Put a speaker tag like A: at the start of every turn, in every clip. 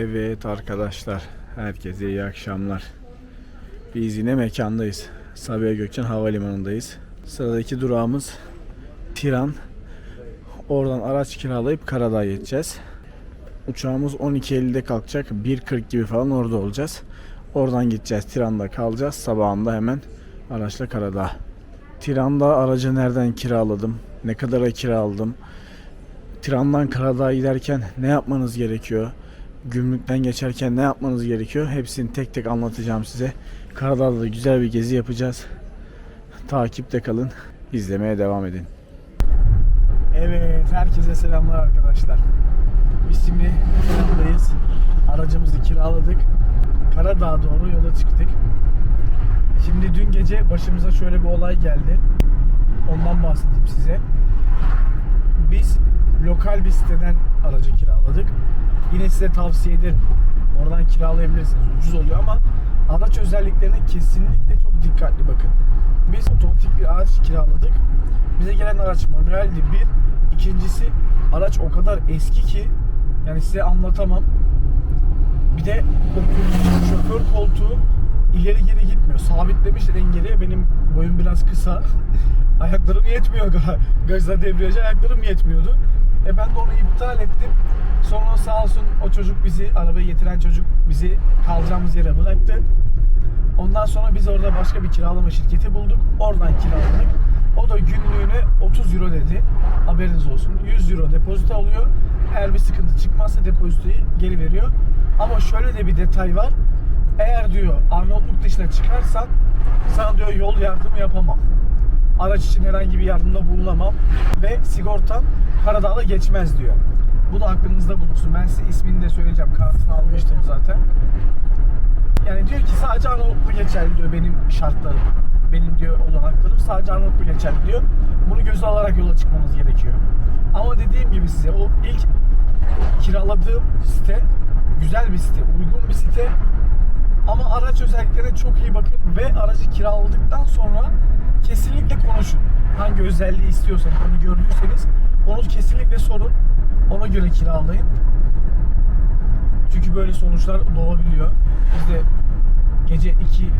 A: Evet arkadaşlar, herkese iyi akşamlar. Biz yine mekandayız. Sabiha Gökçen Havalimanı'ndayız. Sıradaki durağımız Tiran. Oradan araç kiralayıp Karadağ'a geçeceğiz. Uçağımız 12.50'de kalkacak. 1.40 gibi falan orada olacağız. Oradan gideceğiz. Tiran'da kalacağız. Sabahında hemen araçla Karadağ. Tiran'da aracı nereden kiraladım? Ne kadara kiraladım? Tiran'dan Karadağ'a giderken ne yapmanız gerekiyor? Gümrükten geçerken ne yapmanız gerekiyor? Hepsini tek tek anlatacağım size. Karadağ'da da güzel bir gezi yapacağız. Takipte kalın. İzlemeye devam edin. Evet, herkese selamlar arkadaşlar. Biz şimdi Tiran'dayız. Aracımızı kiraladık. Karadağ'a doğru yola çıktık. Şimdi dün gece başımıza şöyle bir olay geldi. Ondan bahsedeyim size. Biz lokal bir siteden aracı kiraladık. Yine size tavsiye ederim. Oradan kiralayabilirsiniz. Ucuz oluyor ama araç özelliklerine kesinlikle çok dikkatli bakın. Biz otomatik bir araç kiraladık. Bize gelen araç manueldi bir. İkincisi araç o kadar eski ki yani size anlatamam. Bir de şoför koltuğu ileri geri gitmiyor. Sabitlemişler en geriye. Benim boyum biraz kısa. Ayaklarım yetmiyor. ga- Gazda debriyaja ayaklarım yetmiyordu. E ben de onu iptal ettim. Sonra sağ olsun o çocuk bizi, arabayı getiren çocuk bizi kalacağımız yere bıraktı. Ondan sonra biz orada başka bir kiralama şirketi bulduk. Oradan kiraladık. O da günlüğüne 30 euro dedi. Haberiniz olsun. 100 euro depozito alıyor. Eğer bir sıkıntı çıkmazsa depozitoyu geri veriyor. Ama şöyle de bir detay var. Eğer diyor Arnavutluk dışına çıkarsan sana diyor yol yardımı yapamam. Araç için herhangi bir yardımda bulunamam ve sigortan Karadağ'da geçmez diyor. Bu da aklınızda bulunsun. Ben size ismini de söyleyeceğim. Kartını almıştım zaten. Yani diyor ki sadece Arnavutlu geçerli diyor benim şartlarım. Benim diyor olanaklarım sadece Arnavutlu geçerli diyor. Bunu göze alarak yola çıkmanız gerekiyor. Ama dediğim gibi size o ilk kiraladığım site güzel bir site, uygun bir site. Ama araç özelliklerine çok iyi bakın ve aracı kiraladıktan sonra kesinlikle konuşun. Hangi özelliği istiyorsanız onu gördüyseniz onu kesinlikle sorun. Ona göre kiralayın. Çünkü böyle sonuçlar doğabiliyor. Biz de gece 2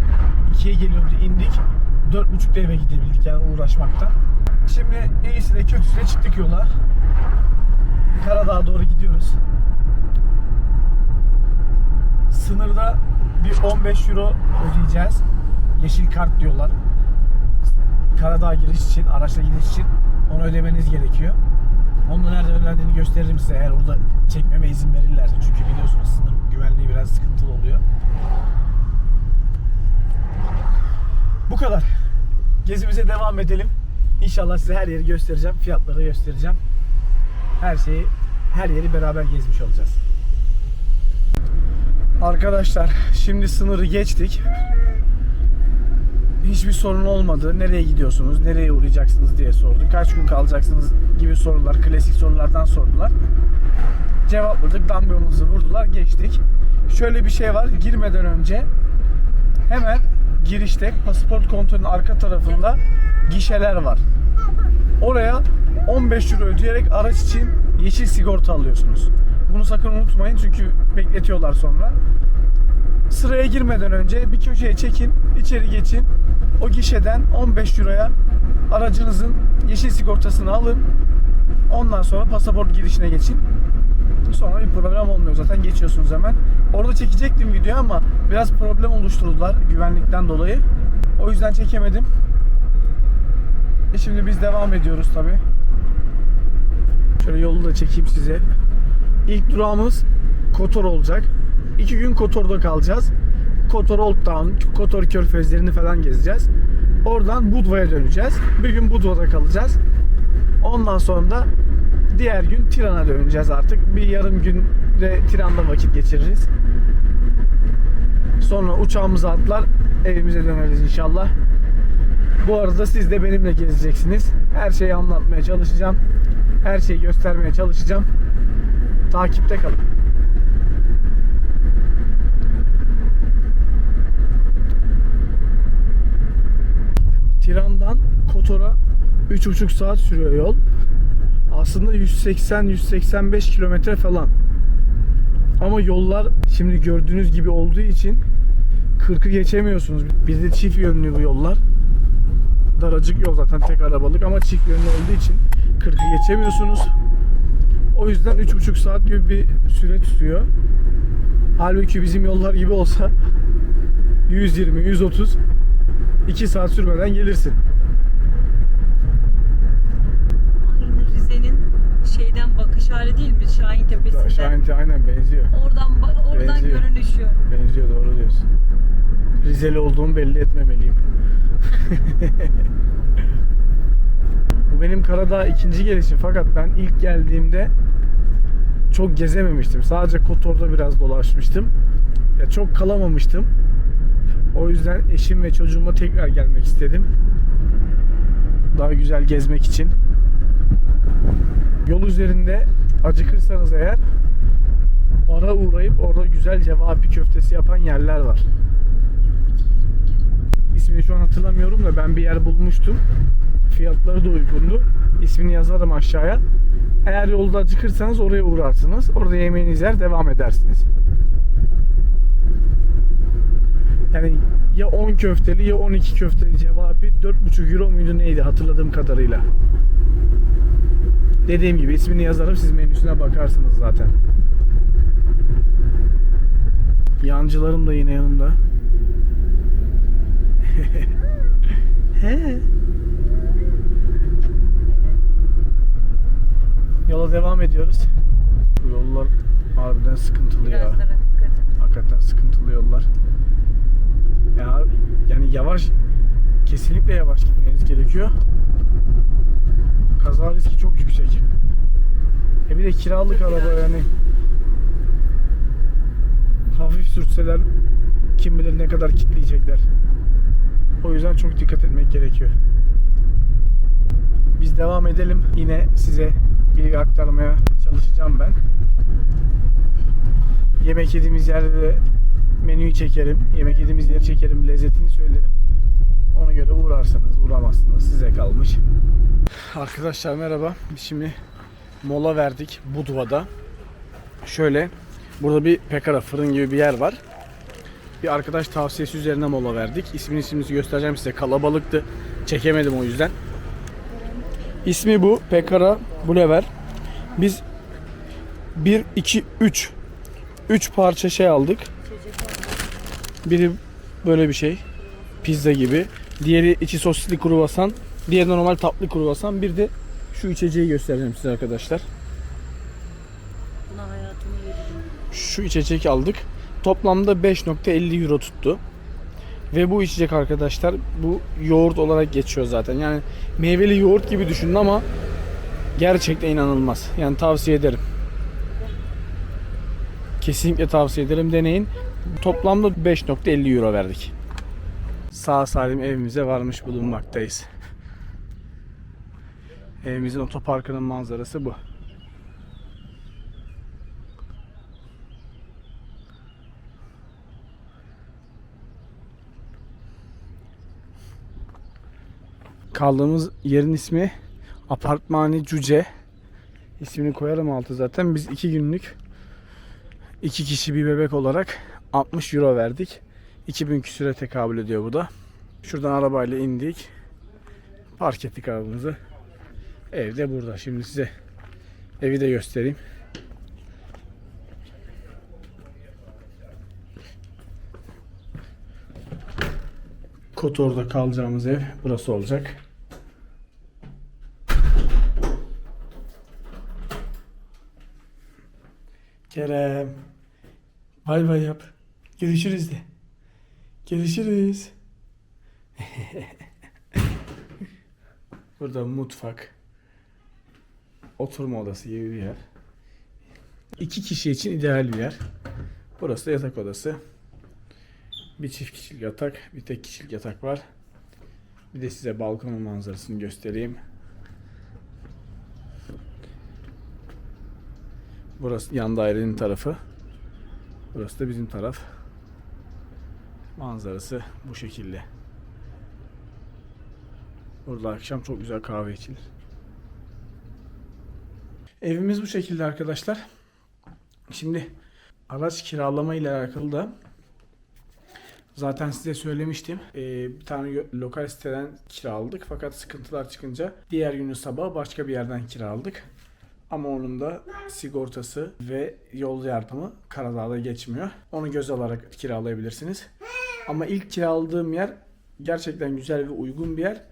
A: 2'ye geliyordu indik. 4.30'da eve gidebildik yani uğraşmaktan. Şimdi iyisine kötüsüne çıktık yola. Karadağ'a doğru gidiyoruz. Sınırda bir 15 euro ödeyeceğiz. Yeşil kart diyorlar. Karadağ giriş için, araçla gidiş için onu ödemeniz gerekiyor. Onu da nereden ödendiğini gösteririm size eğer orada çekmeme izin verirlerse. Çünkü biliyorsunuz sınır güvenliği biraz sıkıntılı oluyor. Bu kadar. Gezimize devam edelim. İnşallah size her yeri göstereceğim. Fiyatları göstereceğim. Her şeyi, her yeri beraber gezmiş olacağız. Arkadaşlar şimdi sınırı geçtik. Hiçbir sorun olmadı. Nereye gidiyorsunuz? Nereye uğrayacaksınız diye sordu. Kaç gün kalacaksınız gibi sorular, klasik sorulardan sordular. Cevapladık. Damgamızı vurdular. Geçtik. Şöyle bir şey var. Girmeden önce hemen girişte pasaport kontrolünün arka tarafında gişeler var. Oraya 15 euro ödeyerek araç için yeşil sigorta alıyorsunuz. Bunu sakın unutmayın çünkü bekletiyorlar sonra. Sıraya girmeden önce bir köşeye çekin, içeri geçin. O gişeden 15 euroya aracınızın yeşil sigortasını alın. Ondan sonra pasaport girişine geçin. Sonra bir problem olmuyor zaten geçiyorsunuz hemen. Orada çekecektim video ama biraz problem oluşturdular güvenlikten dolayı. O yüzden çekemedim. E şimdi biz devam ediyoruz tabi. Şöyle yolu da çekeyim size. İlk durağımız Kotor olacak. İki gün Kotor'da kalacağız. Kotor Old Town, Kotor Körfezlerini falan gezeceğiz. Oradan Budva'ya döneceğiz. Bir gün Budva'da kalacağız. Ondan sonra da diğer gün Tiran'a döneceğiz artık. Bir yarım gün de Tiran'da vakit geçiririz. Sonra uçağımıza atlar evimize döneriz inşallah. Bu arada siz de benimle gezeceksiniz. Her şeyi anlatmaya çalışacağım. Her şeyi göstermeye çalışacağım. Takipte kalın. Tiran'dan Kotor'a 3,5 saat sürüyor yol. Aslında 180-185 kilometre falan. Ama yollar şimdi gördüğünüz gibi olduğu için 40'ı geçemiyorsunuz. Bir de çift yönlü bu yollar. Daracık yol zaten tek arabalık ama çift yönlü olduğu için 40'ı geçemiyorsunuz. O yüzden 3,5 saat gibi bir süre tutuyor. Halbuki bizim yollar gibi olsa 120, 130 2 saat sürmeden gelirsin.
B: Aynı Rize'nin şeyden bakış hali değil mi? Şahin Tepesi'nden.
A: Şahinti aynen benziyor.
B: Oradan ba- oradan
A: Benziyor.
B: görünüşü.
A: Benziyor doğru diyorsun. Rizeli olduğumu belli etmemeliyim. Bu benim Karadağ ikinci gelişim fakat ben ilk geldiğimde çok gezememiştim. Sadece Kotor'da biraz dolaşmıştım. Ya çok kalamamıştım. O yüzden eşim ve çocuğuma tekrar gelmek istedim. Daha güzel gezmek için. Yol üzerinde acıkırsanız eğer bara uğrayıp orada güzel cevapi köftesi yapan yerler var. İsmini şu an hatırlamıyorum da ben bir yer bulmuştum. Fiyatları da uygundu. İsmini yazarım aşağıya. Eğer yolda acıkırsanız oraya uğrarsınız. Orada yemeğinizi yer devam edersiniz. Yani ya 10 köfteli ya 12 köfteli cevapi 4,5 euro muydu neydi hatırladığım kadarıyla. Dediğim gibi ismini yazarım siz menüsüne bakarsınız zaten. Yancılarım da yine yanımda. He. Yola devam ediyoruz. Bu yollar harbiden sıkıntılı ya.
B: Dikkat et.
A: Hakikaten sıkıntılı yollar. Ya yani yavaş kesinlikle yavaş gitmeniz gerekiyor. Kaza riski çok yüksek. E bir de kiralık araba yani hafif sürtseler kim bilir ne kadar kitleyecekler. O yüzden çok dikkat etmek gerekiyor. Biz devam edelim. Yine size bilgi aktarmaya çalışacağım ben. Yemek yediğimiz yerde de menüyü çekerim. Yemek yediğimiz yeri çekerim. Lezzetini söylerim. Ona göre uğrarsanız uğramazsınız. Size kalmış. Arkadaşlar merhaba. Şimdi mola verdik Budva'da. Şöyle burada bir pekara fırın gibi bir yer var. Bir arkadaş tavsiyesi üzerine mola verdik. İsmini ismini göstereceğim size. Kalabalıktı. Çekemedim o yüzden. İsmi bu. Pekara Bulever. Biz 1, 2, 3 3 parça şey aldık. Biri böyle bir şey. Pizza gibi. Diğeri içi sosisli kruvasan. Diğeri de normal tatlı kruvasan. Bir de şu içeceği göstereceğim size arkadaşlar. Şu içecek aldık. Toplamda 5.50 euro tuttu. Ve bu içecek arkadaşlar bu yoğurt olarak geçiyor zaten. Yani meyveli yoğurt gibi düşünün ama gerçekten inanılmaz. Yani tavsiye ederim. Kesinlikle tavsiye ederim deneyin. Toplamda 5.50 euro verdik. Sağ salim evimize varmış bulunmaktayız. Evimizin otoparkının manzarası bu. Kaldığımız yerin ismi Apartmani Cüce. İsmini koyarım altı zaten. Biz iki günlük iki kişi bir bebek olarak 60 euro verdik. 2000 küsüre tekabül ediyor bu da. Şuradan arabayla indik. Park ettik arabamızı. Ev de burada. Şimdi size evi de göstereyim. Kotor'da kalacağımız ev burası olacak. Kerem. Bay bay yap. Görüşürüz de. Görüşürüz. Burada mutfak. Oturma odası gibi bir yer. İki kişi için ideal bir yer. Burası da yatak odası. Bir çift kişilik yatak, bir tek kişilik yatak var. Bir de size balkonun manzarasını göstereyim. Burası yan dairenin tarafı. Burası da bizim taraf. Manzarası bu şekilde. Burada akşam çok güzel kahve içilir. Evimiz bu şekilde arkadaşlar. Şimdi Araç kiralama ile alakalı da zaten size söylemiştim. Ee, bir tane lokal siteden kiraladık fakat sıkıntılar çıkınca diğer günü sabah başka bir yerden kiraladık. Ama onun da sigortası ve yol yardımı Karadağ'da geçmiyor. Onu göz alarak kiralayabilirsiniz. Ama ilk kiraladığım yer gerçekten güzel ve uygun bir yer.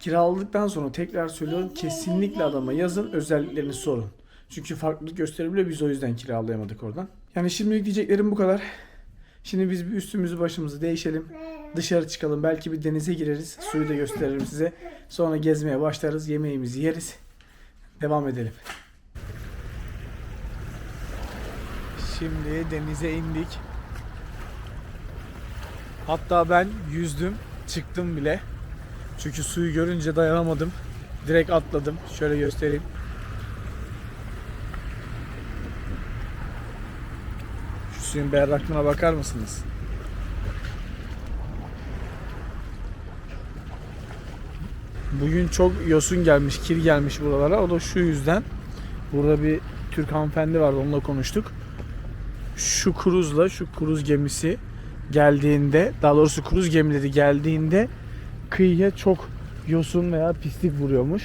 A: Kiraladıktan sonra tekrar söylüyorum kesinlikle adama yazın özelliklerini sorun. Çünkü farklılık gösterebiliyor biz o yüzden kiralayamadık oradan. Yani şimdilik diyeceklerim bu kadar. Şimdi biz bir üstümüzü başımızı değişelim. Dışarı çıkalım. Belki bir denize gireriz. Suyu da gösteririm size. Sonra gezmeye başlarız. Yemeğimizi yeriz. Devam edelim. Şimdi denize indik. Hatta ben yüzdüm. Çıktım bile. Çünkü suyu görünce dayanamadım. Direkt atladım. Şöyle göstereyim. Şu suyun berraklığına bakar mısınız? Bugün çok yosun gelmiş, kir gelmiş buralara. O da şu yüzden. Burada bir Türk hanımefendi vardı, onunla konuştuk. Şu kruzla, şu kruz gemisi geldiğinde, daha doğrusu kruz gemileri geldiğinde kıyıya çok yosun veya pislik vuruyormuş.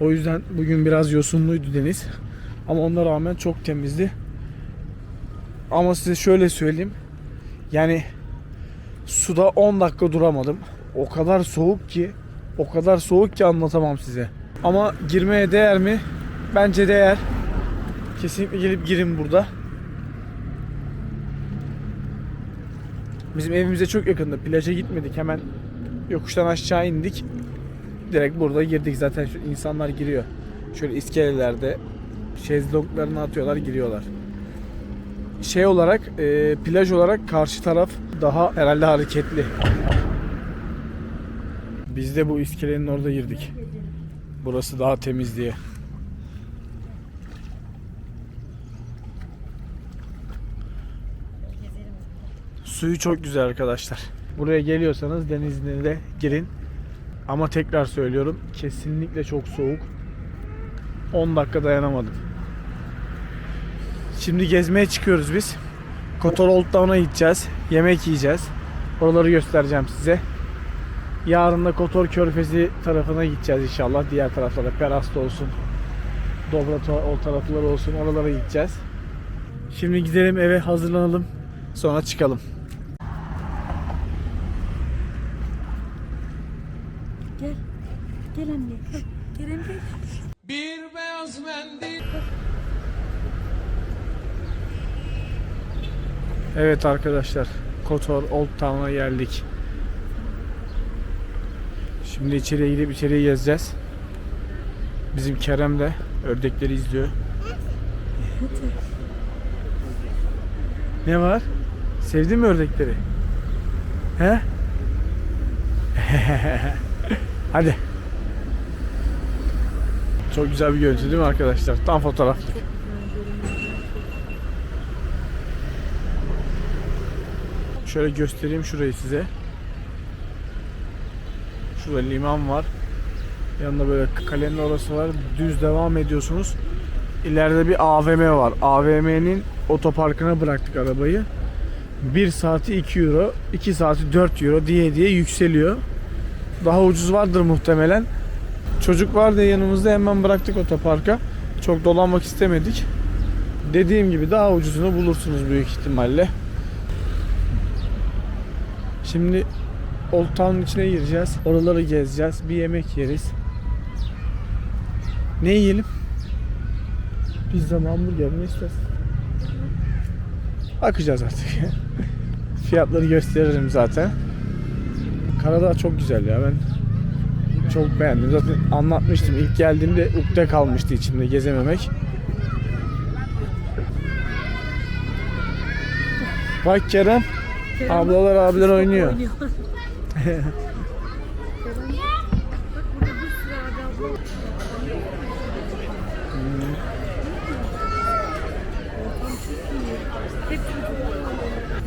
A: O yüzden bugün biraz yosunluydu deniz. Ama ona rağmen çok temizdi. Ama size şöyle söyleyeyim. Yani suda 10 dakika duramadım. O kadar soğuk ki, o kadar soğuk ki anlatamam size. Ama girmeye değer mi? Bence değer. Kesinlikle gelip girin burada. Bizim evimize çok yakında. Plaja gitmedik. Hemen yokuştan aşağı indik. Direkt burada girdik. Zaten şu insanlar giriyor. Şöyle iskelelerde şezlonglarını atıyorlar, giriyorlar. Şey olarak, e, plaj olarak karşı taraf daha herhalde hareketli. Biz de bu iskelenin orada girdik. Burası daha temiz diye. Suyu çok güzel arkadaşlar. Buraya geliyorsanız denizine de girin. Ama tekrar söylüyorum kesinlikle çok soğuk. 10 dakika dayanamadım. Şimdi gezmeye çıkıyoruz biz. Kotor Old Town'a gideceğiz. Yemek yiyeceğiz. Oraları göstereceğim size. Yarın da Kotor Körfezi tarafına gideceğiz inşallah. Diğer taraflara Perasta olsun. Dobra o tarafları olsun. Oralara gideceğiz. Şimdi gidelim eve hazırlanalım. Sonra çıkalım. Evet arkadaşlar. Kotor Old Town'a geldik. Şimdi içeriye gidip içeriye gezeceğiz. Bizim Kerem de ördekleri izliyor. ne var? Sevdin mi ördekleri? He? Hadi. Çok güzel bir görüntü değil mi arkadaşlar? Tam fotoğraflık. Şöyle göstereyim şurayı size. Şurada liman var. Yanında böyle kalenin orası var. Düz devam ediyorsunuz. İleride bir AVM var. AVM'nin otoparkına bıraktık arabayı. 1 saati 2 euro, 2 saati 4 euro diye diye yükseliyor. Daha ucuz vardır muhtemelen. Çocuk vardı yanımızda hemen bıraktık otoparka. Çok dolanmak istemedik. Dediğim gibi daha ucuzunu bulursunuz büyük ihtimalle. Şimdi Old Town içine gireceğiz. Oraları gezeceğiz. Bir yemek yeriz. Ne yiyelim? Pizza mı hamburger mi istersin? Bakacağız artık. Fiyatları gösteririm zaten. Karadağ çok güzel ya ben çok beğendim. Zaten anlatmıştım. İlk geldiğimde ukde kalmıştı içimde gezememek. Bak Kerem.
B: Kerem
A: Ablalar abiler oynuyor.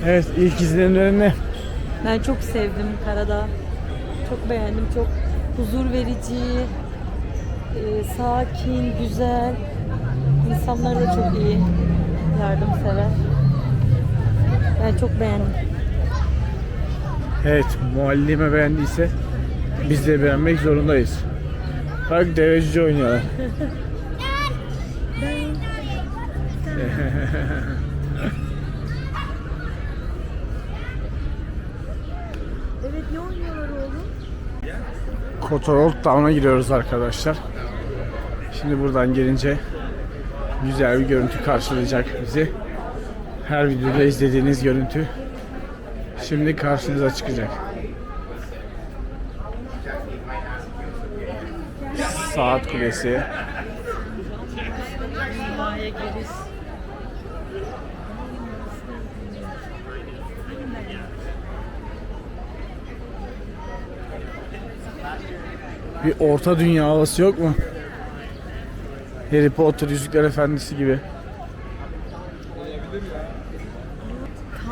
A: Evet ilk izlenimlerin ne?
B: Ben çok sevdim Karadağ. Çok beğendim. Çok huzur verici, e, sakin, güzel. İnsanlar da çok iyi. Yardımsever. Ben çok beğendim.
A: Evet, muallime beğendiyse biz de beğenmek zorundayız. Bak deveci oynuyorlar.
B: Evet ne oynuyorlar oğlum?
A: Kotor Old Town'a giriyoruz arkadaşlar. Şimdi buradan gelince güzel bir görüntü karşılayacak bizi. Her videoda izlediğiniz görüntü şimdi karşınıza çıkacak. Saat Kulesi. Bir orta dünya havası yok mu? Harry Potter Yüzükler Efendisi gibi.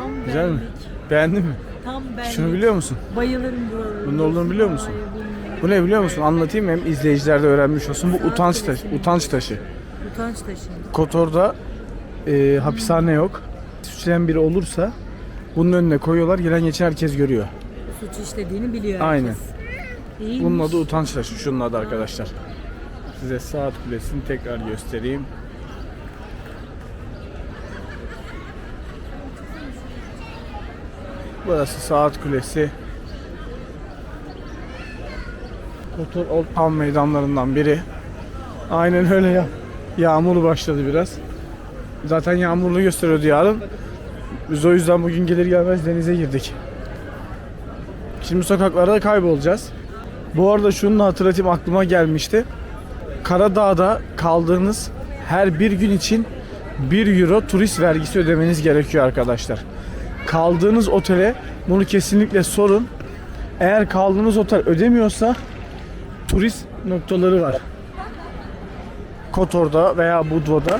B: Tam
A: Güzel mi? Beğendin mi?
B: Tam benlik.
A: Şunu biliyor musun?
B: Bayılırım buraları.
A: Bunun olduğunu biliyor musun?
B: Hayır.
A: Bu ne biliyor musun? Anlatayım hem izleyiciler de öğrenmiş olsun. Bu utanç taşı. Utanç taşı.
B: Utanç taşı.
A: Kotor'da e, hapishane yok. Suçlayan biri olursa bunun önüne koyuyorlar. Gelen geçen herkes görüyor.
B: Suç işlediğini biliyor herkes.
A: Aynen.
B: İyiymiş.
A: Bunun adı utanç taşı. Şunun adı arkadaşlar. Size saat kulesini tekrar göstereyim. Burası saat kulesi. Kotor Old Town meydanlarından biri. Aynen öyle ya. Yağmur başladı biraz. Zaten yağmurlu gösteriyordu yarın. Biz o yüzden bugün gelir gelmez denize girdik. Şimdi sokaklarda kaybolacağız. Bu arada şunu da hatırlatayım aklıma gelmişti. Karadağ'da kaldığınız her bir gün için 1 euro turist vergisi ödemeniz gerekiyor arkadaşlar. Kaldığınız otele bunu kesinlikle sorun. Eğer kaldığınız otel ödemiyorsa turist noktaları var. Kotor'da veya Budva'da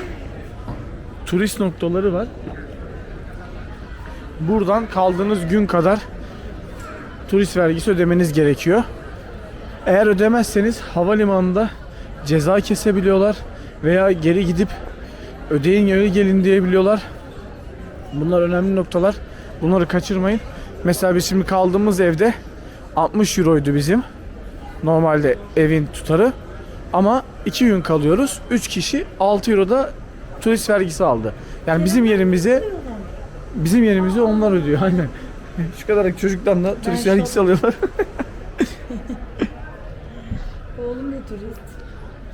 A: turist noktaları var. Buradan kaldığınız gün kadar turist vergisi ödemeniz gerekiyor. Eğer ödemezseniz havalimanında ceza kesebiliyorlar veya geri gidip ödeyin geri gelin diyebiliyorlar. Bunlar önemli noktalar. Bunları kaçırmayın. Mesela biz şimdi kaldığımız evde 60 euroydu bizim. Normalde evin tutarı. Ama 2 gün kalıyoruz. 3 kişi 6 euroda turist vergisi aldı. Yani bizim yerimize bizim yerimize onlar ödüyor. Aynen. Şu kadar çocuktan da turist
B: şok.
A: vergisi alıyorlar.
B: Oğlum ne turist?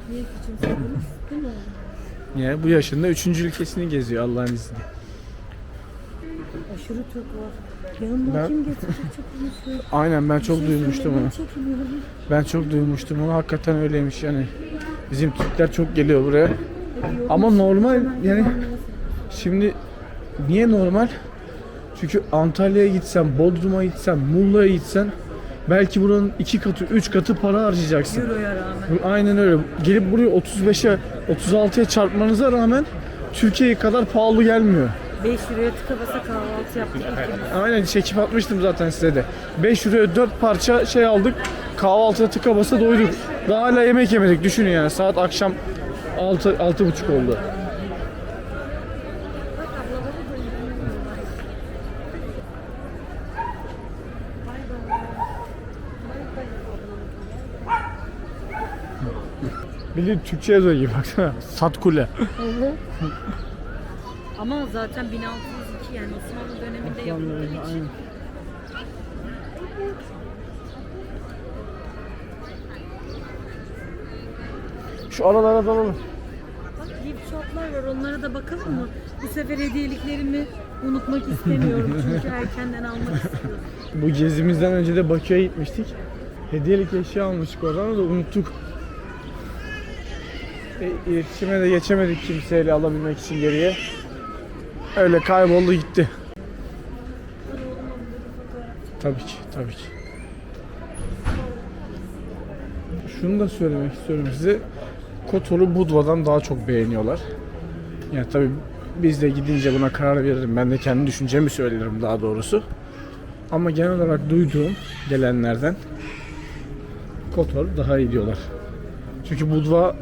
B: Niye küçümsediniz? Değil mi oğlum?
A: Ya bu yaşında üçüncü ülkesini geziyor Allah'ın izniyle.
B: Aşırı Türk var. Yanımda
A: Ben-
B: kim getirecek çok konuşuyor.
A: Aynen ben çok duymuştum onu. Ben çok duymuştum onu. Hakikaten öyleymiş yani. Bizim Türkler çok geliyor buraya. Ama normal yani şimdi niye normal? Çünkü Antalya'ya gitsen, Bodrum'a gitsen, Muğla'ya gitsen belki buranın iki katı, üç katı para harcayacaksın.
B: Euroya rağmen.
A: Bu- Aynen öyle. Gelip buraya 35'e, 36'ya çarpmanıza rağmen Türkiye kadar pahalı gelmiyor.
B: 5 liraya tıka basa kahvaltı yaptık.
A: Aynen çekip atmıştım zaten size de. 5 euroya 4 parça şey aldık. Kahvaltıda tıka basa doyduk. Daha hala yemek yemedik düşünün yani. Saat akşam 6 altı buçuk oldu. Bildiğin Türkçe yazıyor gibi baksana. Satkule.
B: Ama zaten 1602 yani Osmanlı döneminde yapıldığı için.
A: Aynen. Şu aralara dalalım.
B: Bak gift var onlara da bakalım mı? Bu sefer hediyeliklerimi unutmak istemiyorum çünkü erkenden almak istiyorum.
A: Bu gezimizden önce de Bakü'ye gitmiştik. Hediyelik eşya almıştık oradan da unuttuk. E, iletişime de geçemedik kimseyle alabilmek için geriye. Öyle kayboldu gitti. Tabii ki, tabii ki. Şunu da söylemek istiyorum size. Kotor'u Budva'dan daha çok beğeniyorlar. Yani tabii biz de gidince buna karar veririm. Ben de kendi düşüncemi söylerim daha doğrusu. Ama genel olarak duyduğum gelenlerden Kotor daha iyi diyorlar. Çünkü Budva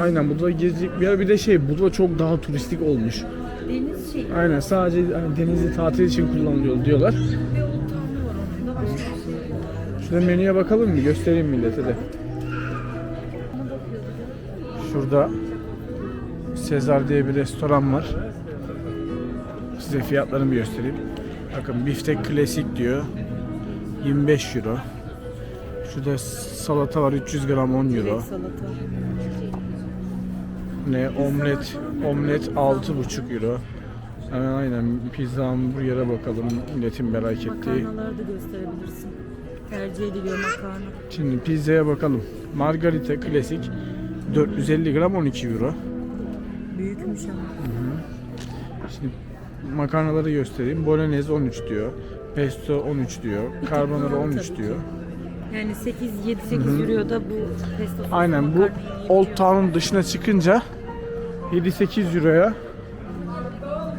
A: aynen Budva gezecek. Bir de şey Budva çok daha turistik olmuş.
B: Deniz şeyi.
A: Aynen sadece hani denizli tatil için kullanılıyor diyorlar.
B: Bir old town'u var onun da başka bir şey yok.
A: Şurada menüye bakalım mı? Göstereyim millete de.
B: Ona.
A: Şurada Sezar diye bir restoran var. Size fiyatlarını bir göstereyim. Bakın biftek klasik diyor. 25 euro. Şurada salata var 300 gram 10 euro.
B: Salata.
A: Ne omlet omlet 6,5 euro. Aynen pizza hamburgere bakalım milletin merak ettiği.
B: Makarnaları da gösterebilirsin. Tercih ediliyor makarna.
A: Şimdi pizzaya bakalım. Margarita klasik 450 gram 12 euro.
B: Büyükmüş ama.
A: Şimdi makarnaları göstereyim. Bolognese 13 diyor. Pesto 13 diyor. Carbonara 13
B: Tabii ki.
A: diyor.
B: Yani 8 7 8 euro da bu pesto
A: Aynen bu
B: makarnayı
A: Old. Town'un dışına çıkınca 7-8 euroya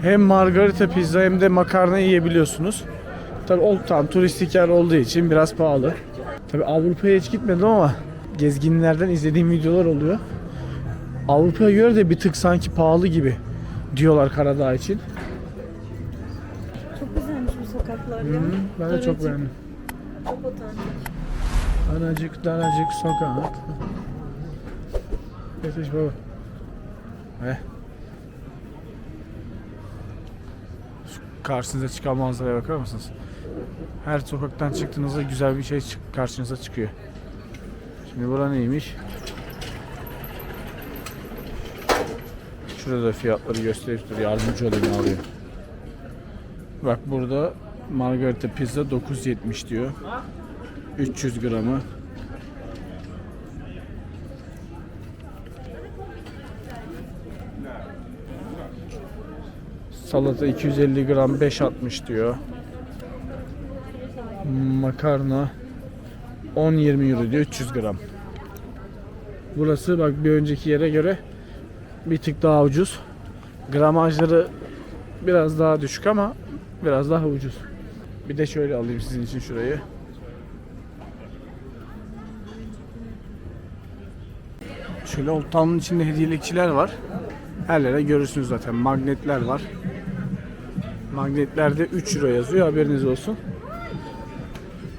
A: hem margarita pizza hem de makarna yiyebiliyorsunuz. Tabi Old Town turistik yer olduğu için biraz pahalı. Tabi Avrupa'ya hiç gitmedim ama gezginlerden izlediğim videolar oluyor. Avrupa'ya göre de bir tık sanki pahalı gibi diyorlar Karadağ için.
B: Çok güzelmiş bu sokaklar ya.
A: Ben de çok
B: Daracık,
A: beğendim.
B: Çok otantik.
A: Daracık daracık sokak. Yetiş baba. He. Şu Karşınıza çıkan manzaraya bakar mısınız? Her sokaktan çıktığınızda güzel bir şey karşınıza çıkıyor. Şimdi bura neymiş? Şurada da fiyatları gösterip dur yardımcı olayım abi. Bak burada margarita pizza 9.70 diyor. 300 gramı. Salata 250 gram 5.60 diyor. Makarna 10-20 euro diyor 300 gram. Burası bak bir önceki yere göre bir tık daha ucuz. Gramajları biraz daha düşük ama biraz daha ucuz. Bir de şöyle alayım sizin için şurayı. Şöyle Old Town'un içinde hediyelikçiler var. Her yere görürsünüz zaten. Magnetler var. Magnetlerde 3 euro yazıyor haberiniz olsun.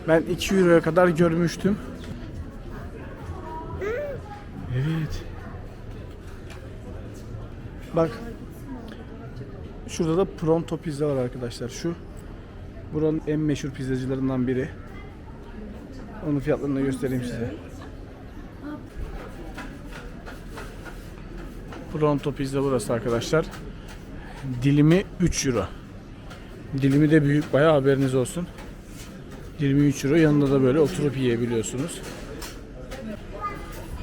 A: Ben 2 euroya kadar görmüştüm. Evet. Bak. Şurada da Pronto pizza var arkadaşlar. Şu buranın en meşhur pizzacılarından biri. Onun fiyatlarını da göstereyim size. Pronto pizza burası arkadaşlar. Dilimi 3 euro. Dilimi de büyük bayağı haberiniz olsun. Dilimi 3 euro. Yanında da böyle oturup yiyebiliyorsunuz.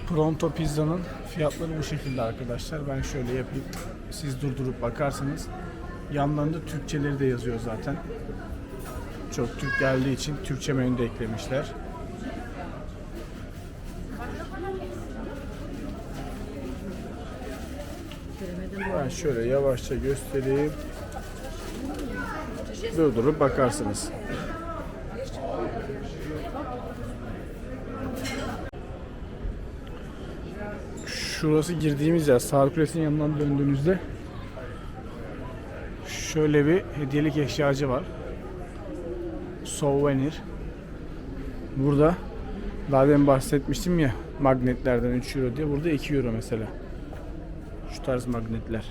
A: Pronto pizzanın fiyatları bu şekilde arkadaşlar. Ben şöyle yapayım. Siz durdurup bakarsanız yanlarında Türkçeleri de yazıyor zaten. Çok Türk geldiği için Türkçe menü de eklemişler. Ben şöyle yavaşça göstereyim. Durdurup bakarsınız. Şurası girdiğimiz yer. Sağ Kulesi'nin yanından döndüğünüzde şöyle bir hediyelik eşyacı var. Souvenir. Burada daha demin bahsetmiştim ya magnetlerden 3 euro diye. Burada 2 euro mesela. Şu tarz magnetler.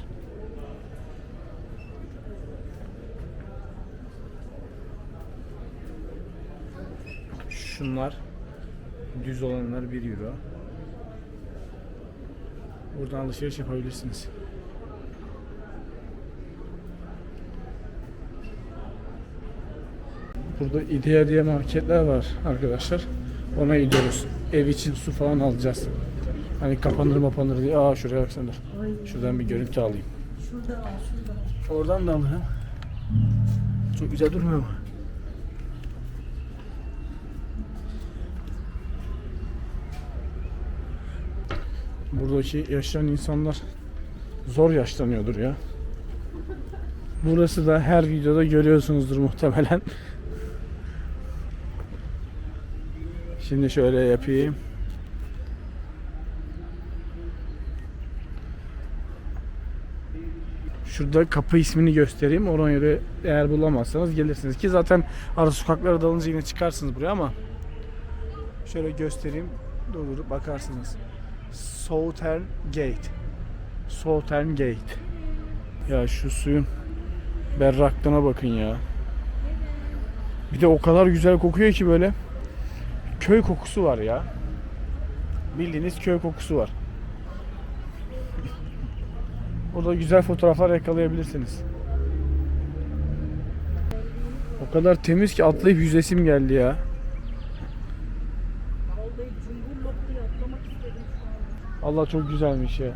A: Şunlar düz olanlar 1 euro. Buradan alışveriş yapabilirsiniz. Burada Idea diye marketler var arkadaşlar. Ona gidiyoruz. Ev için su falan alacağız. Hani kapanır mapanır diye. Aa şuraya baksana. Şuradan bir görüntü alayım.
B: şurada al şurada.
A: Oradan da alırım. Çok güzel durmuyor mu? Buradaki yaşayan insanlar zor yaşlanıyordur ya. Burası da her videoda görüyorsunuzdur muhtemelen. Şimdi şöyle yapayım. Şurada kapı ismini göstereyim. Ona göre eğer bulamazsanız gelirsiniz. Ki zaten ara sokaklara dalınca yine çıkarsınız buraya ama şöyle göstereyim. Doğru bakarsınız. Southern Gate. Southern Gate. Ya şu suyun berraklığına bakın ya. Bir de o kadar güzel kokuyor ki böyle. Köy kokusu var ya. Bildiğiniz köy kokusu var. Orada güzel fotoğraflar yakalayabilirsiniz. O kadar temiz ki atlayıp yüzesim geldi ya. Allah çok güzelmiş ya.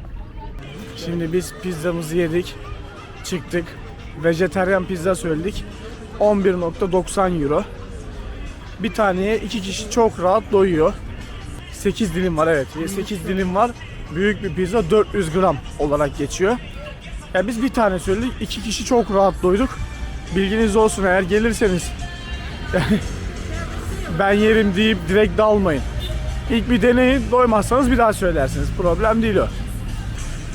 A: Şimdi biz pizzamızı yedik. Çıktık. Vejeteryan pizza söyledik. 11.90 euro. Bir taneye iki kişi çok rahat doyuyor. 8 dilim var evet. 8 dilim var. Büyük bir pizza 400 gram olarak geçiyor. Ya biz bir tane söyledik. iki kişi çok rahat doyduk. Bilginiz olsun eğer gelirseniz. Yani ben yerim deyip direkt dalmayın. İlk bir deneyin. Doymazsanız bir daha söylersiniz. Problem değil o.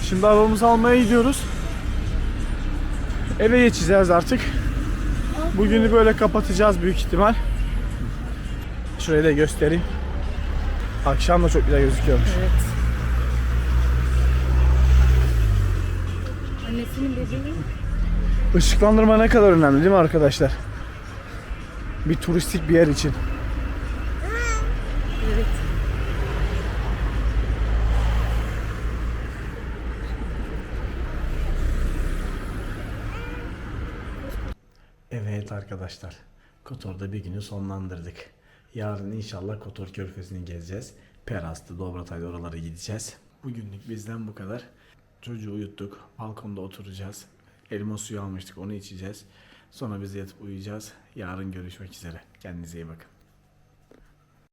A: Şimdi arabamızı almaya gidiyoruz. Eve geçeceğiz artık. Bugünü böyle kapatacağız büyük ihtimal. Şurayı da göstereyim. Akşam da çok güzel gözüküyormuş.
B: Evet. Annesinin bebeği.
A: Işıklandırma ne kadar önemli değil mi arkadaşlar? Bir turistik bir yer için.
B: Evet.
A: Evet arkadaşlar. Kotor'da bir günü sonlandırdık. Yarın inşallah Kotor Körfezi'ni gezeceğiz. Perastı, Dobratay'da oralara gideceğiz. Bugünlük bizden bu kadar. Çocuğu uyuttuk. Balkonda oturacağız. Elma suyu almıştık onu içeceğiz. Sonra biz yatıp uyuyacağız. Yarın görüşmek üzere. Kendinize iyi bakın.